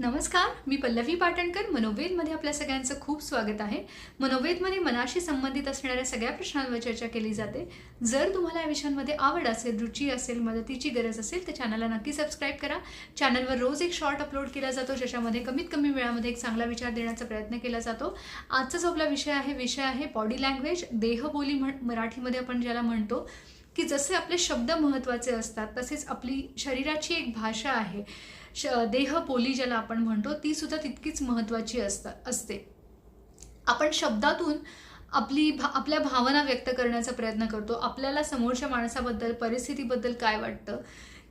नमस्कार मी पल्लवी पाटणकर मनोवेदमध्ये आपल्या सगळ्यांचं खूप स्वागत आहे. मनोवेदमध्ये मनाशी संबंधित असणाऱ्या सगळ्या प्रश्नांवर चर्चा केली जाते. जर तुम्हाला या विषयांमध्ये आवड असेल रुची असेल मदतीची गरज असेल तर चॅनलला नक्की सबस्क्राईब करा. चॅनलवर रोज एक शॉर्ट अपलोड केला जातो ज्याच्यामध्ये कमीत कमी वेळामध्ये एक चांगला विचार देण्याचा प्रयत्न केला जातो. आजचा जो आपला विषय आहे विषय आहे बॉडी लँग्वेज देहबोली म्हण मराठीमध्ये आपण ज्याला म्हणतो की जसे आपले शब्द महत्त्वाचे असतात तसेच आपली शरीराची एक भाषा आहे. श देहपोली ज्याला आपण म्हणतो ती सुद्धा तितकीच महत्त्वाची असतात असते. आपण शब्दातून आपली भा आपल्या भावना व्यक्त करण्याचा प्रयत्न करतो. आपल्याला समोरच्या माणसाबद्दल परिस्थितीबद्दल काय वाटतं?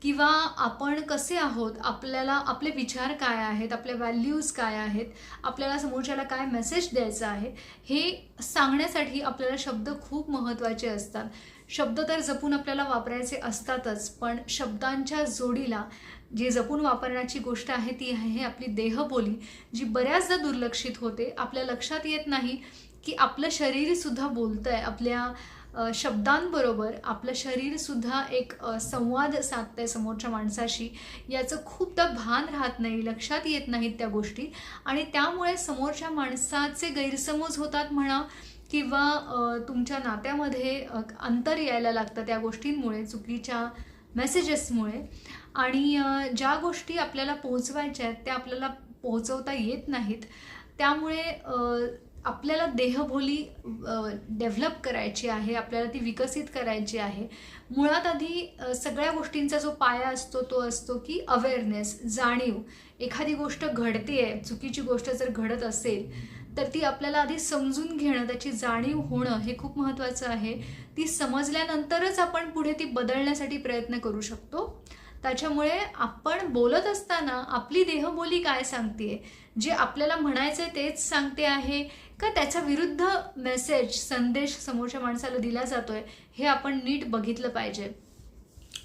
किंवा आपण कसे आहोत? आपल्याला आपले विचार काय आहेत? आपल्या व्हॅल्यूज काय आहेत? आपल्याला समोरच्याला काय मेसेज द्यायचा आहे? हे सांगण्यासाठी आपल्याला शब्द खूप महत्त्वाचे असतात. शब्द तर जपून आपल्याला वापरायचे असतातच पण शब्दांच्या जोडीला जी जपून वापरण्याची गोष्ट आहे ती आहे आपली देहबोली जी बऱ्याचदा दुर्लक्षित होते. आपल्या लक्षात येत नाही की आपलं शरीरसुद्धा बोलतं आहे आपल्या शब्दांबरोबर आपलं शरीरसुद्धा एक संवाद संवाद साधतंय समोरच्या माणसाशी. याचं खूपदा भान राहत नाही लक्षात येत नाहीत त्या गोष्टी. आणि त्यामुळे समोरच्या माणसाचे गैरसमज होतात म्हणा किंवा तुमच्या नात्यामध्ये अंतर यायला लागतं त्या गोष्टींमुळे चुकीच्या मेसेजेसमुळे आणि ज्या गोष्टी आपल्याला पोहोचवायच्या आहेत त्या आपल्याला पोहोचवता येत नाहीत त्यामुळे आपल्याला देहबोली डेव्हलप करायची आहे आपल्याला ती विकसित करायची आहे. मुळात आधी सगळ्या गोष्टींचा जो पाया असतो तो असतो की अवेअरनेस जाणीव. एखादी गोष्ट घडते आहे चुकीची गोष्ट जर घडत असेल तर ती आपल्याला आधी समजून घेणं त्याची जाणीव होणं हे खूप महत्त्वाचं आहे. ती समजल्यानंतरच आपण पुढे ती बदलण्यासाठी प्रयत्न करू शकतो. त्याच्यामुळे आपण बोलत असताना आपली देहबोली काय सांगते? जे आपल्याला म्हणायचं आहे तेच सांगते आहे? का त्याच्या विरुद्ध मेसेज संदेश समोरच्या माणसाला दिला जातोय हे आपण नीट बघितलं पाहिजे.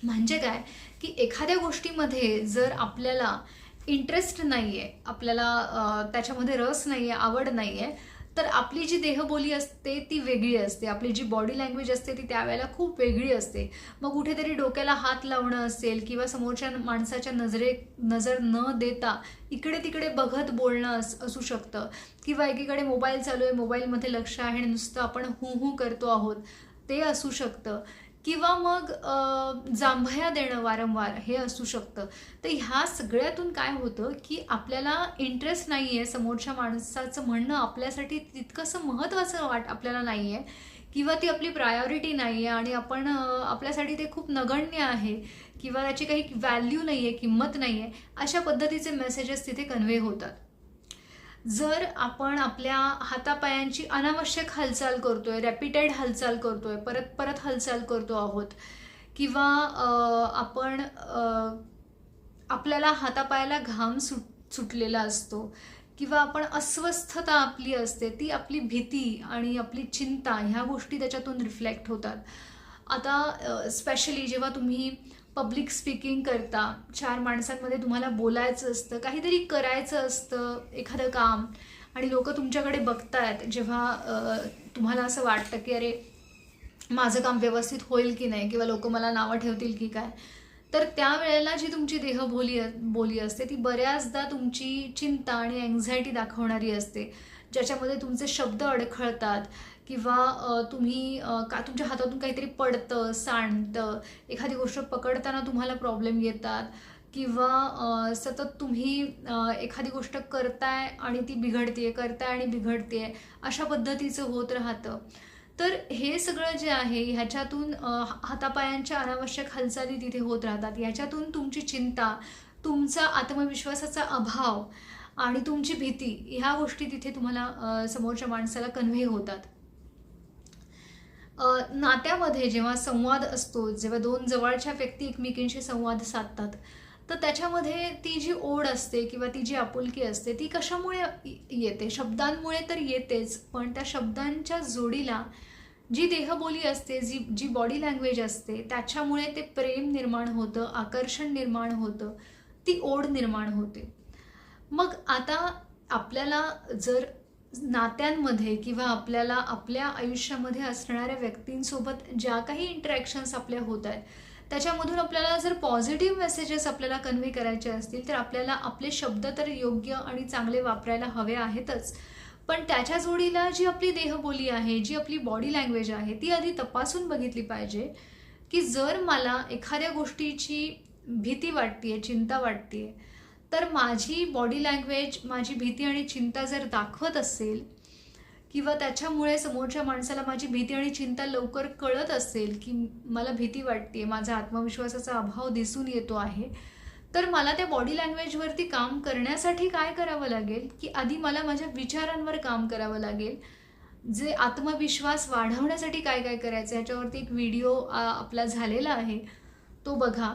म्हणजे काय? की एखाद्या गोष्टीमध्ये जर आपल्याला इंटरेस्ट नाही आहे आपल्याला त्याच्यामध्ये रस नाही आहे आवड नाही आहे तर आपली जी देहबोली असते ती वेगळी असते. आपली जी बॉडी लँग्वेज असते ती त्यावेळेला खूप वेगळी असते. मग कुठेतरी डोक्याला हात लावणं असेल किंवा समोरच्या माणसाच्या नजरे नजर न देता इकडे तिकडे बघत बोलणं अस असू शकतं. किंवा एकीकडे मोबाईल चालू आहे मोबाईलमध्ये लक्ष आहे आणि नुसतं आपण हू हू करतो आहोत ते असू शकतं. किंवा मग जांभया देणं वारंवार हे असू शकतं. तर ह्या सगळ्यातून काय होतं की आपल्याला इंटरेस्ट नाही आहे समोरच्या माणसाचं म्हणणं आपल्यासाठी तितकंसं महत्त्वाचं वाट आपल्याला नाही आहे किंवा ती आपली प्रायोरिटी नाही आहे आणि आपण आपल्यासाठी ते खूप नगण्य आहे किंवा त्याची काही व्हॅल्यू नाही आहे किंमत नाही आहे अशा पद्धतीचे मेसेजेस तिथे कन्व्हे होतात. जर आपण आपल्या हातापायांची अनावश्यक हालचाल करतोय रॅपिटेड हालचाल करतोय परत परत हालचाल करतो आहोत किंवा आपण आपल्याला हातापायाला घाम सुट सुटलेला असतो किंवा आपण अस्वस्थता आपली असते ती आपली भीती आणि आपली चिंता ह्या गोष्टी त्याच्यातून रिफ्लेक्ट होतात. आता स्पेशली जेव्हा तुम्ही पब्लिक स्पीकिंग करता. चार माणसांमध्ये तुम्हाला बोलायचं असतं काहीतरी करायचं असतं एखादं काम. आणि लोक तुमच्याकडे बघतायत जेव्हा तुम्हाला असं वाटतं की अरे माझं काम व्यवस्थित होईल की नाही किंवा लोक मला नावं ठेवतील की काय. तर त्यावेळेला जी तुमची देहबोली बोली असते ती बऱ्याचदा तुमची चिंता आणि अँझायटी दाखवणारी असते. ज्याच्यामध्ये तुमचे शब्द अडखळतात. किंवा तुम्ही का तुमच्या हातातून काहीतरी पडतं सांडतं एखादी गोष्ट पकडताना तुम्हाला प्रॉब्लेम येतात किंवा सतत तुम्ही एखादी गोष्ट करताय आणि ती बिघडते करताय आणि बिघडते अशा पद्धतीचं होत राहतं. तर हे सगळं जे आहे ह्याच्यातून हातापायांच्या अनावश्यक हालचाली तिथे होत राहतात. ह्याच्यातून तुमची चिंता तुमचा आत्मविश्वासाचा अभाव आणि तुमची भीती ह्या गोष्टी तिथे तुम्हाला समोरच्या माणसाला कन्व्हे होतात. नात्यामध्ये जेव्हा संवाद असतो जेव्हा दोन जवळच्या व्यक्ती एकमेकींशी संवाद साधतात तर त्याच्यामध्ये ती जी ओढ असते किंवा ती जी आपुलकी असते ती कशामुळे येते? शब्दांमुळे तर येतेच पण त्या शब्दांच्या जोडीला जी देहबोली असते जी जी बॉडी लँग्वेज असते त्याच्यामुळे ते प्रेम निर्माण होतं आकर्षण निर्माण होतं ती ओढ निर्माण होते. मग आता आपल्याला जर नात्यांमध्ये किंवा आपल्याला आपल्या आयुष्यामध्ये असणाऱ्या व्यक्तींसोबत ज्या काही इंटरॅक्शन्स आपल्या होत आहेत त्याच्यामधून आपल्याला जर पॉझिटिव्ह मेसेजेस आपल्याला कन्व्हे करायचे असतील तर आपल्याला आपले शब्द तर योग्य आणि चांगले वापरायला हवे आहेतच. पण त्याच्या जोडीला जी आपली देहबोली आहे जी आपली बॉडी लँग्वेज आहे ती आधी तपासून बघितली पाहिजे की जर मला एखाद्या गोष्टीची भीती वाटते चिंता वाटते तर माझी बॉडी लँग्वेज माझी भीती आणि चिंता जर दाखवत असेल किंवा त्याच्यामुळे समोरच्या माणसाला माझी भीती आणि चिंता लवकर कळत असेल की मला भीती वाटते माझा आत्मविश्वासाचा अभाव दिसून येतो आहे तर मला त्या बॉडी लँग्वेजवरती काम करण्यासाठी काय करावं लागेल? की आधी मला माझ्या विचारांवर काम करावं लागेल. जे आत्मविश्वास वाढवण्यासाठी काय काय करायचं ह्याच्यावरती एक व्हिडिओ आपला झालेला आहे. तो बघा.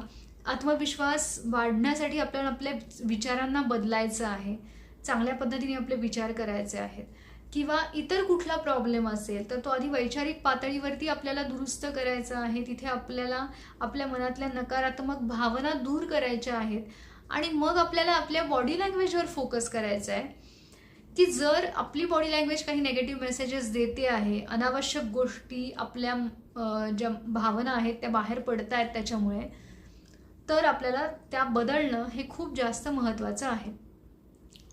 आत्मविश्वास वाढण्यासाठी आपल्याला आपल्या विचारांना बदलायचं आहे. चांगल्या पद्धतीने आपले विचार करायचे आहेत. किंवा इतर कुठला प्रॉब्लेम असेल तर तो आधी वैचारिक पातळीवरती आपल्याला दुरुस्त करायचा आहे. तिथे आपल्याला आपल्या मनातल्या नकारात्मक भावना दूर करायच्या आहेत. आणि मग आपल्याला आपल्या बॉडी लँग्वेजवर फोकस करायचा आहे. की जर आपली बॉडी लँग्वेज काही नेगेटिव्ह मेसेजेस देते आहे अनावश्यक गोष्टी आपल्या ज्या भावना आहेत त्या बाहेर पडत आहेत त्याच्यामुळे तर आपल्याला त्या बदलणं हे खूप जास्त महत्त्वाचं आहे.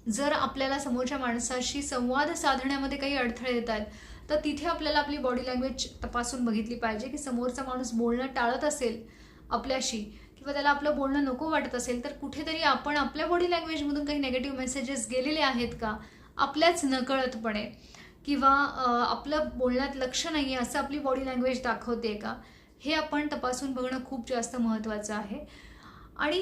जर आपल्याला समोरच्या माणसाशी संवाद साधण्यामध्ये काही अडथळे येत आहेत तर तिथे आपल्याला आपली बॉडी लँग्वेज तपासून बघितली पाहिजे की समोरचा माणूस बोलणं टाळत असेल आपल्याशी किंवा त्याला आपलं बोलणं नको वाटत असेल तर कुठेतरी आपण आपल्या बॉडी लँग्वेजमधून काही नेगेटिव्ह मेसेजेस गेलेले आहेत का? आपल्याच नकळतपणे. किंवा आपलं बोलण्यात लक्ष नाही आहे असं आपली बॉडी लँग्वेज दाखवते का? हे आपण तपासून बघणं खूप जास्त महत्त्वाचं आहे. आणि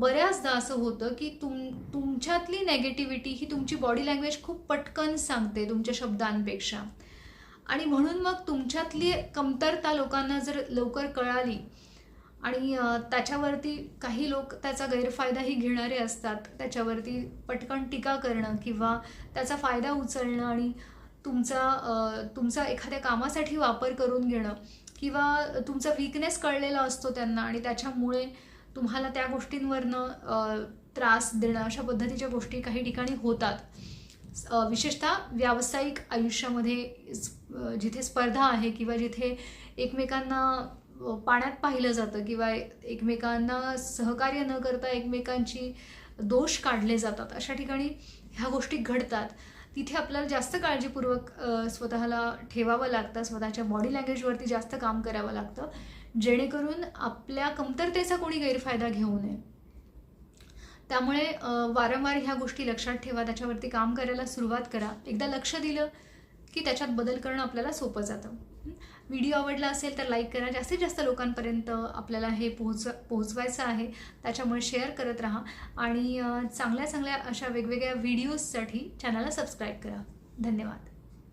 बऱ्याचदा असं होतं की तुम तुमच्यातली नेगेटिव्हिटी ही तुमची बॉडी लँग्वेज खूप पटकन सांगते तुमच्या शब्दांपेक्षा. आणि म्हणून मग तुमच्यातली कमतरता लोकांना जर लवकर कळाली आणि त्याच्यावरती काही लोक त्याचा गैरफायदाही घेणारे असतात त्याच्यावरती पटकन टीका करणं किंवा त्याचा फायदा उचलणं आणि तुमचा तुमचा एखाद्या कामासाठी वापर करून घेणं किंवा तुमचा वीकनेस कळलेला असतो त्यांना आणि त्याच्यामुळे तुम्हाला त्या गोष्टींवरनं त्रास देणं अशा पद्धतीच्या गोष्टी काही ठिकाणी होतात. विशेषतः व्यावसायिक आयुष्यामध्ये जिथे स्पर्धा आहे किंवा जिथे एकमेकांना पाण्यात पाहिलं जातं किंवा एकमेकांना सहकार्य न करता एकमेकांची दोष काढले जातात अशा ठिकाणी ह्या गोष्टी घडतात. तिथे आपल्याला जास्त काळजीपूर्वक स्वतःला ठेवावं लागतं स्वतःच्या बॉडी लँग्वेजवरती जास्त काम करावं लागतं जेणेकरून आपल्या कमतरतेचा कोणी गैरफायदा घेऊ नये. त्यामुळे वारंवार ह्या गोष्टी लक्षात ठेवा त्याच्यावरती काम करायला सुरुवात करा. एकदा लक्ष दिलं की त्याच्यात बदल करणं आपल्याला सोपं जातं. व्हिडिओ आवडला असेल तर लाईक करा. जास्तीत जास्त लोकांपर्यंत आपल्याला हे पोहोच पोहोचवायचं आहे. त्याच्यामुळे शेअर करत राहा. आणि चांगल्या चांगल्या अशा वेगवेगळ्या व्हिडिओजसाठी चॅनलला सबस्क्राईब करा. धन्यवाद.